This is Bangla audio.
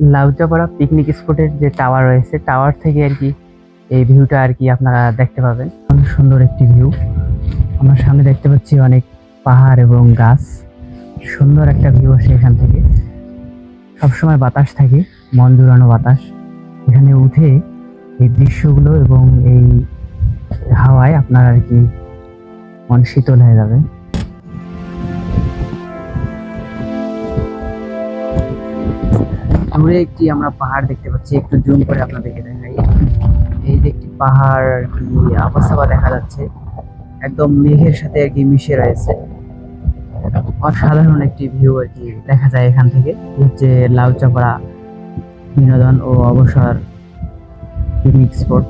লাউচাপাড়া পিকনিক স্পটের যে টাওয়ার রয়েছে টাওয়ার থেকে আর কি এই ভিউটা আর কি আপনারা দেখতে পাবেন। অনেক সুন্দর একটি ভিউ আমরা সামনে দেখতে পাচ্ছি অনেক পাহাড় এবং গাছ। সুন্দর একটা ভিউ আসে এখান থেকে। সবসময় বাতাস থাকে, মন জুড়ানো বাতাস। এখানে উঠে এই দৃশ্যগুলো এবং এই হাওয়ায় আপনার আর কি মন শীতল হয়ে যাবে। দূরে একটি আমরা পাহাড় দেখতে পাচ্ছি, একটু জুম করে আপনাদেরকে দেখাই। এই যে একটি পাহাড় আবহাওয়া দেখা যাচ্ছে। একদম মেঘের সাথে আর কি মিশে রয়েছে। অসাধারণ একটি ভিউ আর কি দেখা যায় এখান থেকে। হচ্ছে লাউচাপাড়া বিনোদন ও অবসর পিকনিক স্পট